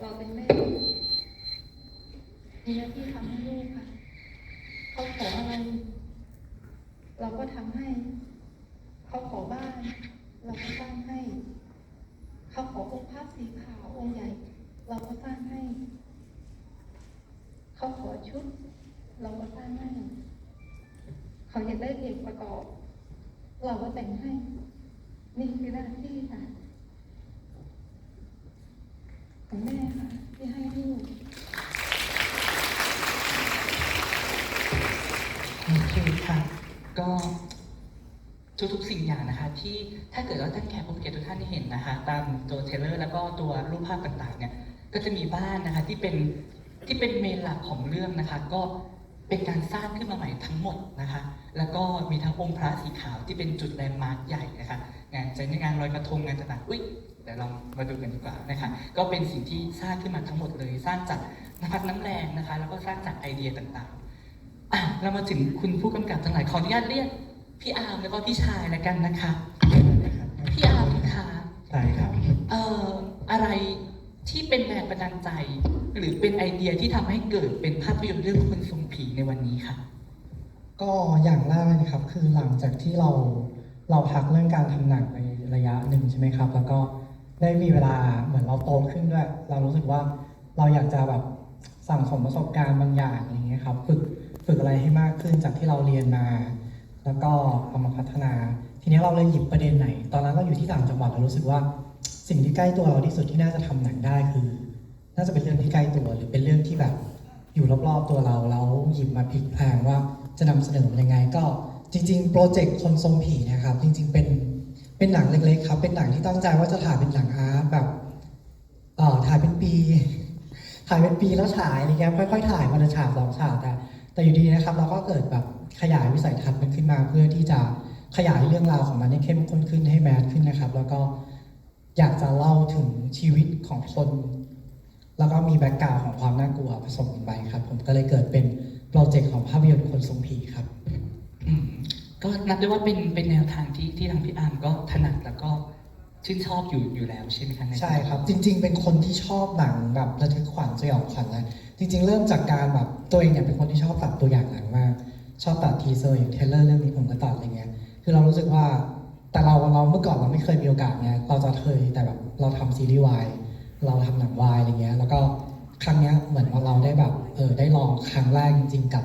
เราเป็นแม่มีหน้าที่ทำให้ลูกค่ะ เขาขออะไร เราก็ทำให้ เขาขอบ้าน เราก็สร้างให้ เขาขอองค์พระสีขาวองค์ใหญ่ เราก็สร้างให้ เขาขอชุด เราก็สร้างให้ เขาอยากได้เพลงประกอบ เราก็แต่งให้ นี่คือหน้าที่ค่ะของแม่ค่ะที่ให้ลูก โอเคค่ะ ก็ ทุกๆสิ่งอย่างนะคะ ที่ถ้าเกิดว่าท่านแขกผู้เกียรติทุกท่านได้เห็นนะคะ ตามตัวเทรลเลอร์ แล้วก็ตัวรูปภาพต่างๆเนี่ยก็จะมีบ้านนะคะที่เป็นที่เป็นเมนหลักของเรื่องนะคะ ก็เป็นการสร้างขึ้นมาใหม่ทั้งหมดนะคะ แล้วก็มีทั้งองค์พระสีขาวที่เป็นจุดแลนด์มาร์คใหญ่นะคะงานจะงานลอยกระทงงานต่างๆอุ้ยเดี๋ยวเรามาดูกันดีกว่านะคะก็เป็นสิ่งที่สร้างขึ้นมาทั้งหมดเลย สร้างจากน้ำพักน้ำแรงนะคะ แล้วก็สร้างจากไอเดียต่างๆอะเรามาถึงคุณผู้กำกับทั้งหลายขออนุญาตเรียก พี่อาร์มแล้วก็พี่ชายแล้วกันนะคะ พี่อาร์มคะใช่ครับเอ่ออะไรที่เป็นแรงบันดาลใจ หรือเป็นไอเดียที่ทำให้เกิดเป็นภาพยนตร์เรื่องคนทรงผีในวันนี้ค่ะ ก็อย่างแรกเลยนะครับคือหลังจากที่เราเราพักเรื่องการทำหนังไประยะหนึ่งใช่ไหมครับ แล้วก็ได้มีเวลาเหมือนเราโตขึ้นด้วย เรารู้สึกว่าเราอยากจะแบบสั่งสมประสบการณ์บางอย่างอย่างเงี้ยครับฝึกฝึกอะไรให้มากขึ้นจากที่เราเรียนมา แล้วก็เอามาพัฒนา ทีนี้เราเลยหยิบประเด็นไหน ตอนนั้นเราอยู่ที่ต่างจังหวัดเรารู้สึกว่า สิ่งที่ใกล้ตัวเราที่สุดที่น่าจะทำหนังได้คือ น่าจะเป็นเรื่องที่ใกล้ตัวหรือเป็นเรื่องที่แบบอยู่รอบๆตัวเราแล้วหยิบมาพลิกแพลงว่าจะนำเสนอมันยังไงก็จริงๆ โปรเจกต์คนทรงผีนะครับ จริง ๆ เป็นเป็นหนังเล็กๆครับเป็นหนังที่ตั้งใจว่าจะถ่ายเป็นหนังอาร์ตแบบเอ่อถ่ายเป็นปี ถ่ายเป็นปีแล้วฉายอะไรเงี้ยค่อยๆถ่ายมาละฉากสองฉากแต่แต่อยู่ดีนะครับ เราก็เกิดแบบ ขยายวิสัยทัศน์มันขึ้นมา เพื่อที่จะขยายเรื่องราวของมันให้เข้มข้นขึ้นให้แมสขึ้นนะครับ แล้วก็อยากจะเล่าถึงชีวิตของคน แล้วก็มีแบ็กกราวด์ของความน่ากลัวผสมกันไปครับ ผมก็เลยเกิดเป็นโปรเจกต์ของภาพยนตร์คนทรงผีครับอืมก็นับได้ว่าเป็นเป็นแนวทางที่ที่ทางพี่อาร์มก็ถนัดแล้วก็ชื่นชอบอยู่อยู่แล้วใช่ไหมคะนใช่ครับ จริง ๆ เป็นคนที่ชอบหนังแบบระทึกขวัญสยองขวัญนะจริง ๆ เริ่มจากการแบบตัวเองเนี่ยเป็นคนที่ชอบตัดตัวอย่างหนังมาก ชอบตัดทีเซอร์อย่างเทเลอร์เรื่องนี้ผมก็ตัดอะไรเงี้ย คือเรารู้สึกว่าแต่เราเราเมื่อก่อนเราไม่เคยมีโอกาสเนี่ยเราจะเคยแต่แบบเราทำซีรีส์วายเราทำหนังวายอะไรเงี้ย แล้วก็ครั้งเนี้ยเหมือนว่าเราได้แบบเออได้ลองครั้งแรกจริง ๆ กับ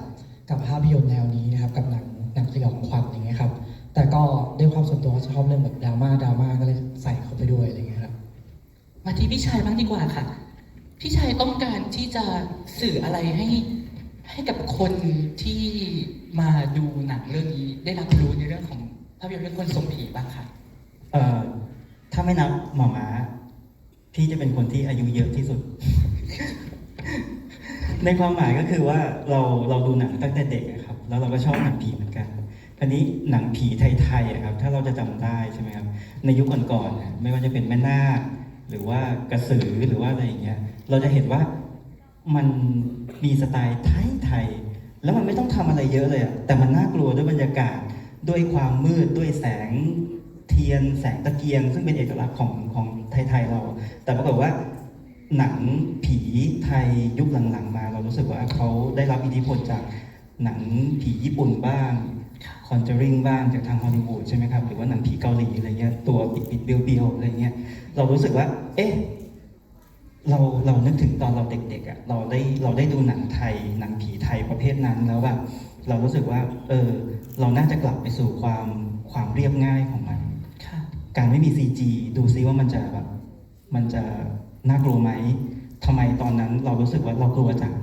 กับภาพยนตร์แนวนี้นะครับกับหนังหนังสยองขวัญอย่างเงี้ยครับแต่ก็ด้วยความส่วนตัวชอบเรื่องแบบดราม่าดราม่าก็เลยใส่เข้าไปด้วยอะไรเงี้ยครับมาที่พี่ชายบ้างดีกว่าค่ะ พี่ชายต้องการที่จะสื่ออะไรให้ให้กับคนที่ มาดูหนังเรื่องนี้ได้รับรู้ในเรื่องของภาพยนตร์เรื่องคนทรงผีบ้างค่ะเอ่อถ้าไม่นับหมอม้าพี่จะเป็นคนที่อายุเยอะที่สุด ในความหมายก็คือว่าเราเราดูหนังตั้งแต่เด็กอะครับ แล้วเราก็ชอบหนังผีเหมือนกันคราวนี้หนังผีไทยๆอะครับ ถ้าเราจะจำได้ใช่ไหมครับ ในยุคก่อนๆไม่ว่าจะเป็นแม่นาคหรือว่ากระสือหรือว่าอะไรอย่างเงี้ย เราจะเห็นว่ามันมีสไตล์ไทยๆ แล้วมันไม่ต้องทำอะไรเยอะเลยอะแต่มันน่ากลัวด้วยบรรยากาศ ด้วยความมืด ด้วยแสงเทียน แสงตะเกียง ซึ่งเป็นเอกลักษณ์ของของไทยๆเรา แต่ปรากฏว่าหนังผีไทยยุคหลังๆ มา เรารู้สึกว่าเขาได้รับอิทธิพลจากหนังผีญี่ปุ่นบ้างคอนเจอริงบ้างจากทางฮอลลีวูดใช่ไหมครับ หรือว่าหนังผีเกาหลีอะไรเงี้ย ตัวปิดปิดๆเบี้ยวเบี้ยวๆอะไรเงี้ย เรารู้สึกว่า เอ๊ะ เราเรานึกถึงตอนเราเด็กๆอะเราได้เราได้ดูหนังไทยหนังผีไทยประเภทนั้นแล้วแบบเรารู้สึกว่า เออ เราน่าจะกลับไปสู่ความความเรียบง่ายของมันค่ะการไม่มี CG ดูซิว่ามันจะแบบมันจะน่ากลัวไหมทำไมตอนนั้นเรารู้สึกว่าเรากลัวจัง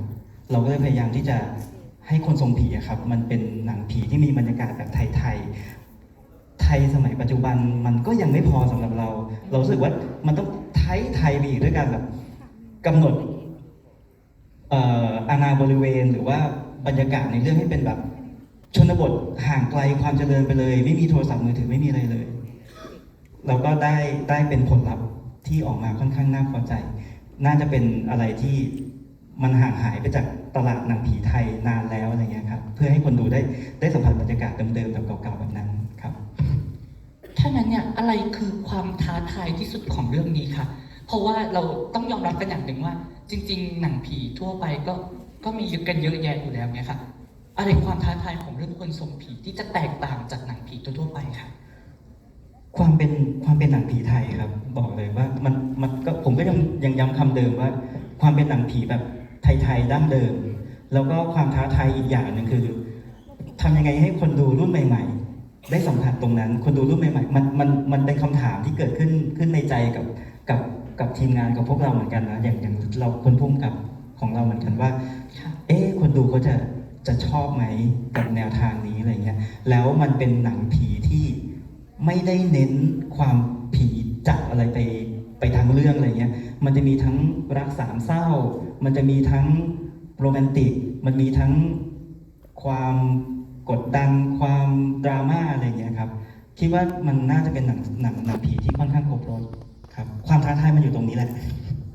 เราก็เลยพยายามที่จะให้คนทรงผีอะครับ มันเป็นหนังผีที่มีบรรยากาศแบบไทยๆไทยสมัยปัจจุบันมันก็ยังไม่พอสำหรับเรา เรารู้สึกว่ามันต้องไทยไทยไปอีกด้วยกันแบบ กำหนดเอ่ออาณาบริเวณหรือว่าบรรยากาศในเรื่องให้เป็นแบบชนบทห่างไกลความเจริญไปเลย ไม่มีโทรศัพท์มือถือไม่มีอะไรเลย เราก็ได้ได้เป็นผลลัพธ์ที่ออกมาค่อนข้างน่าพอใจ น่าจะเป็นอะไรที่มันห่างหายไปจากตลาดหนังผีไทยนานแล้วอะไรเงี้ยครับเพื่อให้คนดูได้ได้สัมผัสบรรยากาศเดิมๆแบบเก่าๆแบบนั้นครับถ้านั้นเนี่ยอะไรคือความท้าทายที่สุดของเรื่องนี้คะ เพราะว่าเราต้องยอมรับกันอย่างหนึ่งว่า จริง ๆ หนังผีทั่วไปก็ก็มีกันเยอะแยะอยู่แล้วเนี่ยค่ะอะไรความท้าทายของเรื่องคนทรงผีที่จะแตกต่างจากหนังผีทั่วไปค่ะ ความเป็นความเป็นหนังผีไทยครับ บอกเลยว่ามันมันก็ผมก็ยังยังย้ำคำเดิมว่า ความเป็นหนังผีแบบไทยๆดั้งเดิม แล้วก็ความท้าทายอีกอย่างหนึ่งคือทำยังไงให้คนดูรุ่นใหม่ ๆ ได้สัมผัสตรงนั้น คนดูรุ่นใหม่ๆมันมันมันเป็นคำถามที่เกิดขึ้นขึ้นในใจกับกับ กับทีมงานกับพวกเราเหมือนกันนะอย่างอย่างเราคนพุ่มกับของเราเหมือนกันว่าค่ะเอ๊ะคนดูเขาจะจะชอบไหมกับแนวทางนี้อะไรเงี้ยแล้วมันเป็นหนังผีที่ไม่ได้เน้นความผีจัดอะไรไปไปทางเรื่องอะไรเงี้ย มันจะมีทั้งรักสามเศร้า มันจะมีทั้งโรแมนติก มันมีทั้งความกดดัน ความดราม่าอะไรเงี้ยครับ คิดว่ามันน่าจะเป็นหนังหนังหนังผีที่ค่อนข้างครบรถ ครับ ความท้าทายมันอยู่ตรงนี้แหละ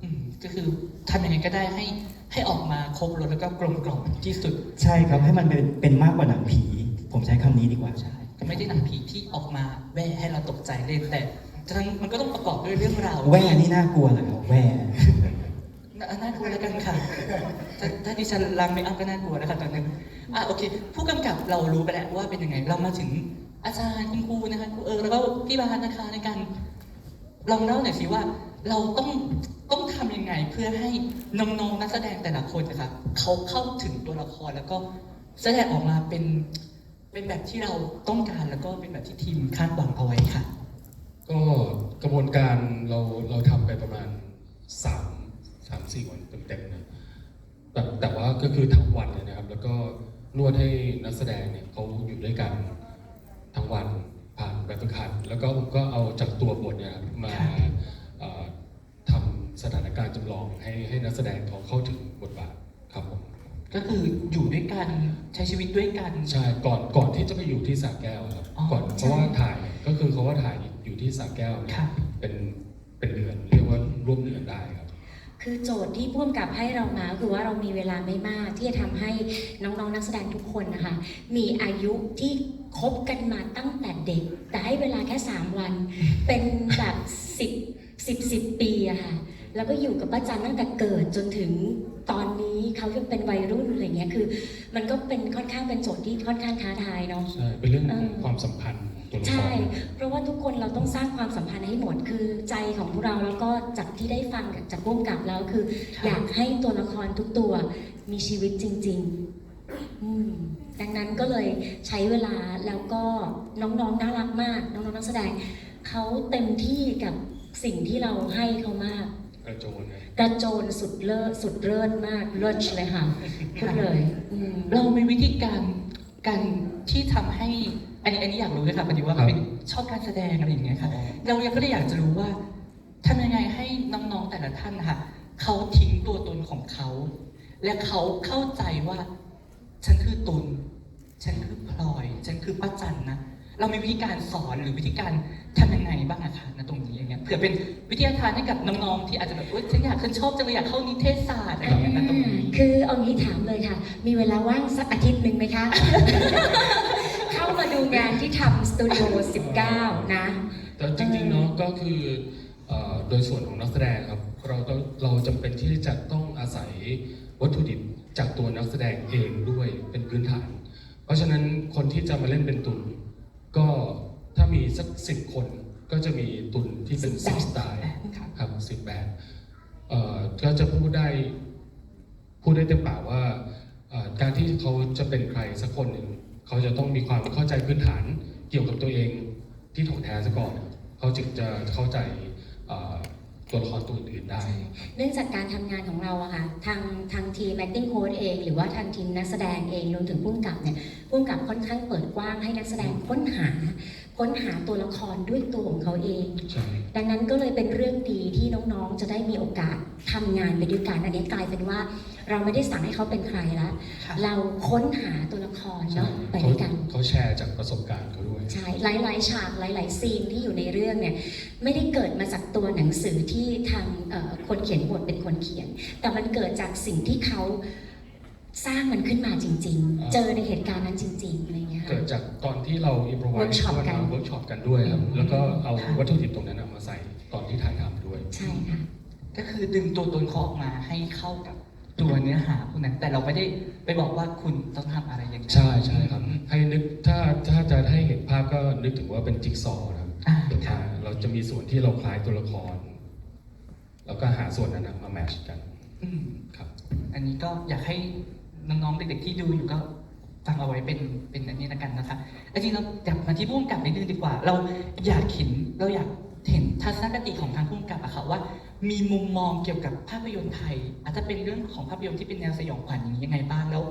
อืมก็คือทำยังไงก็ได้ให้ให้ออกมาครบรสแล้วก็กลมกล่อมที่สุดใช่ครับให้มันเป็นเป็นมากกว่าหนังผี ผมใช้คำนี้ดีกว่า ใช่ก็ไม่ได้หนังผีที่ออกมาแว่ให้เราตกใจเล่นแต่ทั้งมันก็ต้องประกอบด้วยเรื่องราวแว่นี่น่ากลัวเหรอครับแว่น่าน่ากลัวแล้วกันค่ะถ้าถ้าดิฉันรังไม่อัพก็น่ากลัวนะคะตอนนึงอะโอเค ผู้กำกับเรารู้ไปแล้วว่าเป็นยังไงเรามาถึงอาจารย์คุณครูนะคะครูเออแล้วก็พี่บาสนะคะในการ ลองเล่าหน่อยสิว่าเราต้องต้องทำยังไงเพื่อให้น้องๆนักแสดงแต่ละคนนะคะเขาเข้าถึงตัวละครแล้วก็แสดงออกมาเป็นเป็นแบบที่เราต้องการแล้วก็เป็นแบบที่ทีมคาดหวังเอาไว้ค่ะ ก็กระบวนการเราเราทำไปประมาณสามสามสี่วันเต็มๆนะแต่แต่ว่าก็คือทั้งวันเลยนะครับ แล้วก็นวดให้นักแสดงเนี่ยเขาอยู่ด้วยกันทั้งวัน ผ่านแบบฝึกหัดแล้วก็ผมก็เอาจากตัวบทเนี่ยครับมาครับเอ่อทำสถานการณ์จำลองให้ให้นักแสดงเขาเข้าถึงบทบาทครับผมก็คืออยู่ด้วยกันใช้ชีวิตด้วยกัน ใช่ก่อนก่อนที่จะไปอยู่ที่สระแก้วครับอ๋อก่อนใช่เพราะว่าถ่ายก็คือเขาว่าถ่ายอยู่ที่สระแก้วเนี่ยค่ะเป็นเป็นเดือนเรียกว่าร่วมเดือนได้ คือโจทย์ที่พ่วงกับให้เรามาคือว่าเรามีเวลาไม่มากที่จะทำให้น้องๆนักแสดงทุกคนนะคะ มีอายุที่คบกันมาตั้งแต่เด็ก แต่ให้เวลาแค่ 3 วัน เป็นแบบ 10 10 10ปี แล้วก็อยู่กับป้าจันตั้งแต่เกิดจนถึงตอนนี้เขายังเป็นวัยรุ่นอะไรเงี้ยคือ มันก็เป็นค่อนข้างเป็นโจทย์ที่ค่อนข้างท้าทายเนาะใช่เป็นเรื่องเออความสัมพันธ์ตัวละคใช่รเพราะว่าทุกคนเราต้องสร้างความสัมพันธ์ให้หมดคือใจของพวกเราแล้วก็จากที่ได้ฟังจากร่วมกับแล้วคือครับอยากให้ตัวละครทุกตัวมีชีวิตจริงๆอืมดังนั้นก็เลยใช้เวลาแล้วก็น้องๆน่ารักมาก น้องๆนักแสดงเขาเต็มที่กับสิ่งที่เราให้เขามาก กระโจนนะกระโจนสุดเลิศสุดเลิศมากเลิศเลยค่ะพูดเลยอืมเรามีวิธีการการที่ทำให้อันนี้อันนี้อยากรู้เลยค่ะพอดีว่าเป็นชอบการแสดงอะไรอย่างเงี้ยค่ะ เรายังก็เลยอยากจะรู้ว่าทำยังไงให้น้องๆแต่ละท่านนะคะเขาทิ้งตัวตนของเขา และเขาเข้าใจว่า ฉันคือตุลฉันคือพลอย ฉันคือป้าจันนะ เรามีวิธีการสอนหรือวิธีการทำยังไงบ้างอะคะณตรงนี้อย่างเงี้ยเผื่อเป็นวิทยาทานให้กับน้องๆที่อาจจะแบบเอ้ยฉันอยากฉันชอบจังเลยอยากเข้านิเทศศาสตร์อะไรอย่างเงี้ยณตรงนี้คือเอางี้ถามเลยค่ะ มีเวลาว่างสักอาทิตย์หนึ่งไหมคะ เข้ามาดูงานที่ทำสตูดิโอ19 นะ แต่จริงๆเนาะก็คือเอ่อโดยส่วนของนักแสดงครับเราต้องเราจำเป็นที่จะต้องอาศัยวัตถุดิบจากตัวนักแสดงเองด้วยเป็นพื้นฐาน เพราะฉะนั้นคนที่จะมาเล่นเป็นตุน ก็ถ้ามีสักสิบคนก็จะมีตุนที่เป็นสิบสไตล์ครับครับสิบแบบเอ่อก็จะพูดได้พูดได้เต็มปากว่าเอ่อการที่เขาจะเป็นใครสักคนหนึ่งเขาจะต้องมีความเข้าใจพื้นฐานเกี่ยวกับตัวเองที่ถ่องแท้ซะก่อน เขาจึงจะเข้าใจเอ่อ ตัวละครตัวอื่นๆได้ เนื่องจากการทำงานของเราอะค่ะทางทางทีม acting coach เอง หรือว่าทางทีมนักแสดงเองรวมถึงผู้กำกับเนี่ยผู้กำกับค่อนข้างเปิดกว้างให้นักแสดงค้นหา ค้นหาตัวละครด้วยตัวของเขาเอง ใช่ ดังนั้นก็เลยเป็นเรื่องดีที่น้องๆ จะได้มีโอกาสทำงานไปด้วยกันอันนี้กลายเป็นว่า เราไม่ได้สั่งให้เขาเป็นใครละค่ะเราค้นหาตัวละครใช่เนาะไปเขาด้วยกัน เขาแชร์จากประสบการณ์เขาด้วย ใช่หลายๆฉากหลาย ๆ ซีนที่อยู่ในเรื่องเนี่ยไม่ได้เกิดมาจากตัวหนังสือที่ทางเอ่อคนเขียนบทเป็นคนเขียน แต่มันเกิดจากสิ่งที่เขาสร้างมันขึ้นมาจริง อ่า ๆ เจอในเหตุการณ์นั้นจริงๆอะไรเงี้ยเกิค่ะดจากตอนที่เราอิมพรไว Workshop กันเวิร์กช็อปกันด้วยครับ อืมแล้วก็เอาค่ะ วัตถุดิบตรงนั้นเอามาใส่ตอนที่ถ่ายทำด้วย ใช่ค่ะ ก็คือดึงตัวตนเขาออกมาให้เข้ากับ ตัวเนื้อหาพวกนั้นแต่เราไม่ได้ไปบอกว่าคุณต้องทำอะไรอย่างไรใช่ใช่ครับ ให้นึกถ้าถ้าจะให้เห็นภาพก็นึกถึงว่าเป็นจิ๊กซอว์นะครับอ่าอ่าเราจะมีส่วนที่เราคล้ายตัวละคร แล้วก็หาส่วนนั้นนะมาแมทชกันอืม ครับ อันนี้ก็อยากให้น้องๆเด็กๆที่ดูอยู่ก็ฟังเอาไว้เป็นเป็นอันนี้แล้วกันนะคะจริงๆเราอยากมาที่ผู้กำกับนิดนึงดีกว่า เราอยากเห็นเราอยาก เห็นทัศนคติของทางผู้กำกับอะค่ะว่า มีมุมมองเกี่ยวกับภาพยนตร์ไทย อาจจะเป็นเรื่องของภาพยนตร์ที่เป็นแนวสยองขวัญอย่างนี้ยังไงบ้างแล้ว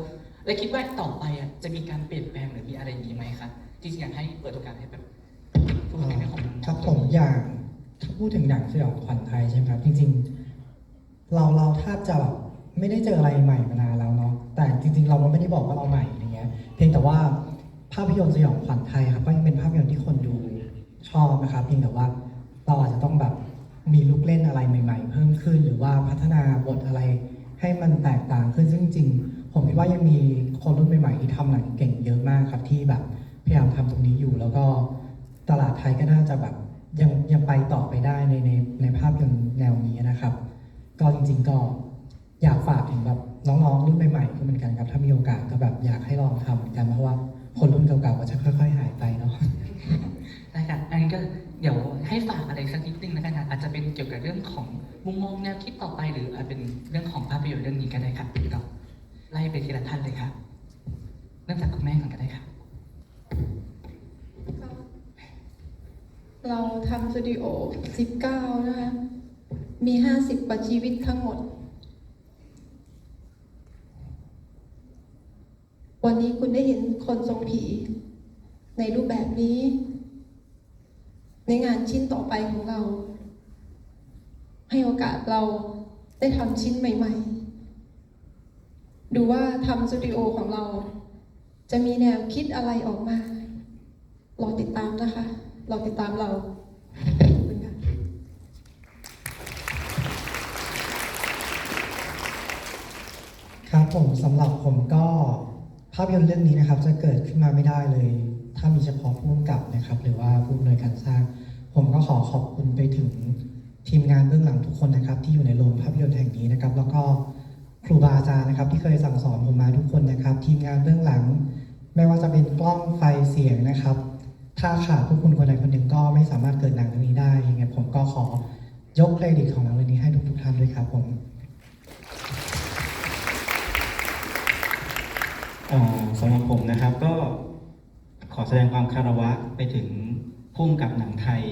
และคิดว่าต่อไปอะจะมีการเปลี่ยนแปลงหรือมีอะไรอย่างนี้ไหมคะจริงๆอยากให้เปิดโอกาสให้แบบพูดในเรื่องขององครับผมอย่างถ้าพูดถึงหนังสยองขวัญไทยใช่ไหมครับ จริง ๆ เราเราแทบจะแบบไม่ได้เจออะไรใหม่มานานแล้วเนาะแต่จริง ๆ เราไม่ได้บอกว่าเราใหม่อะไรเงี้ย เพียงแต่ว่าภาพยนตร์สยองขวัญไทยครับก็ยังเป็นภาพยนตร์ที่คนดูชอบนะครับเพียงแต่ว่า เราอาจจะต้องแบบมีลูกเล่นอะไรใหม่ ๆ เพิ่มขึ้น หรือว่าพัฒนาบทอะไรให้มันแตกต่างขึ้นซึ่งจริงๆผมคิดว่ายังมีคนรุ่นใหม่ๆที่ทำหนังเก่งเยอะมากครับที่แบบพยายามทำตรงนี้อยู่แล้วก็ตลาดไทยก็น่าจะแบบยังยังไปต่อไปได้ในในในภาพยนตร์แนวนี้นะครับ ก็จริง ๆ ก็อยากฝากถึงแบบน้องๆรุ่นใหม่ๆก็เหมือนกันครับ ถ้ามีโอกาสก็แบบอยากให้ลองทำเหมือนกันเพราะว่าคนรุ่นเก่าๆก็จะค่อย ๆ หายไปเนาะได้ครับอันนี้ก็ เดี๋ยวให้ฝากอะไรสักนิดนึงแล้วกันนะอาจจะเป็นเกี่ยวกับเรื่องของมุมมองแนวคิดต่อไป หรืออาจเป็นเรื่องของภาพยนตร์เรื่องนี้ก็ได้ครับก็ไล่ไปทีละท่านเลยครับเริ่มจากคุณแม่ก่อนก็ได้ครับเราทำสตูดิโอ 19 นะคะ มี 50กว่าชีวิตทั้งหมด วันนี้คุณได้เห็นคนทรงผี ในรูปแบบนี้ ในงานชิ้นต่อไปของเรา ให้โอกาสเราได้ทำชิ้นใหม่ ๆ ดูว่าทำสตูดิโอของเรา จะมีแนวคิดอะไรออกมารอติดตามนะคะรอติดตามเราครับผมสำหรับผมก็ภาพยนตร์เรื่องนี้นะครับ จะเกิดขึ้นมาไม่ได้เลย ถ้ามีเฉพาะผู้กำกับนะครับ หรือว่าผู้อำนวยการสร้าง ผมก็ขอขอบคุณไปถึงทีมงานเบื้องหลังทุกคนนะครับ ที่อยู่ในโรงภาพยนตร์แห่งนี้นะครับ แล้วก็ครูบาอาจารย์นะครับ ที่เคยสั่งสอนผมมาทุกคนนะครับ ทีมงานเบื้องหลัง ไม่ว่าจะเป็นกล้องไฟเสียงนะครับ ถ้าขาดผู้คุณคนใดคนหนึ่งก็ไม่สามารถเกิดหนังเรื่องนี้ได้ยังไงผมก็ขอยกเครดิตของหนังเรื่องนี้ให้ทุกๆท่านด้วยครับผมสำหรับผมนะครับก็ ขอแสดงความคารวะไปถึงพุ่มกับหนังไทย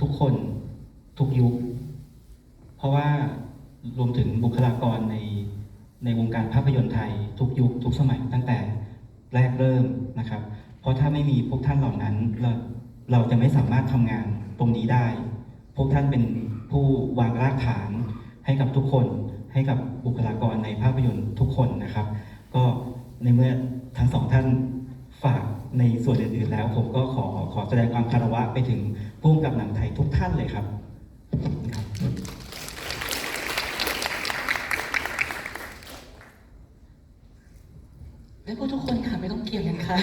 ทุกคนทุกยุค เพราะว่ารวมถึงบุคลากรในในวงการภาพยนตร์ไทย ทุกยุค ทุกสมัยตั้งแต่แรกเริ่มนะครับ เพราะถ้าไม่มีพวกท่านเหล่านั้นเราเราจะไม่สามารถทำงานตรงนี้ได้ พวกท่านเป็นผู้วางรากฐานให้กับทุกคนให้กับบุคลากรในภาพยนตร์ทุกคนนะครับ ก็ในเมื่อทั้งสองท่านฝาก ในส่วนอื่นๆแล้ว ผมก็ขอขอแสดงความคารวะไปถึงผู้กำกับหนังไทยทุกท่านเลยครับครับและพูดทุกคนค่ะ ไม่ต้องเกี่ยงกันค่ะ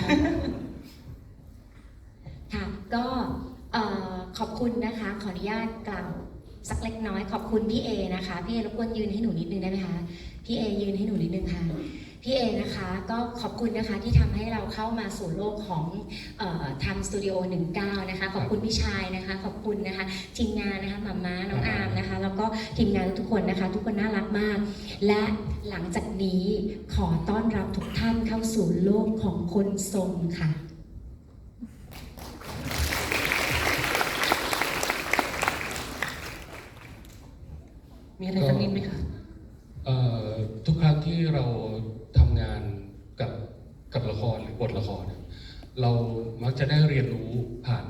ค่ะก็เอ่อขอบคุณนะคะ ขออนุญาตกล่าวสักเล็กน้อยขอบคุณพี่เอนะคะ พี่เอรบกวนยืนให้หนูนิดนึงได้ไหมคะ พี่เอยืนให้หนูนิดนึงค่ะ พี่เอนะคะก็ขอบคุณนะคะที่ทำให้เราเข้ามาสู่โลกของเอ่อทำสตูดิโอ19 นะคะ ขอบคุณพี่ชายนะคะ ขอบคุณนะคะทีมงานนะคะหมาม้าน้องอาร์มนะคะ แล้วก็ทีมงานทุกๆคนนะคะ ทุกคนน่ารักมาก และหลังจากนี้ขอต้อนรับทุกท่านเข้าสู่โลกของคนทรงค่ะมีอะไรสักนิดไหมคะเอ่อทุกครั้งที่เรา ทำงานกับกับละครหรือบทละครเนี่ยเรามักจะได้เรียนรู้ผ่าน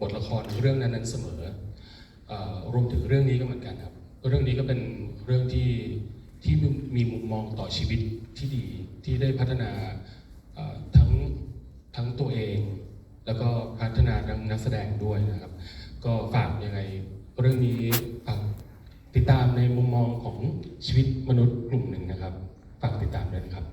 บทละครเรื่องนั้นๆเสมอเอ่อรวมถึงเรื่องนี้ก็เหมือนกันครับ เรื่องนี้ก็เป็นเรื่องที่ที่มีมุมมองต่อชีวิตที่ดีที่ได้พัฒนาทั้งทั้งตัวเอง แล้วก็พัฒนาทั้งนักแสดงด้วยนะครับ ก็ฝากยังไงเรื่องนี้ติดตามในมุมมองของชีวิตมนุษย์กลุ่มหนึ่งนะครับ ฝากติดตามด้วยนะครับ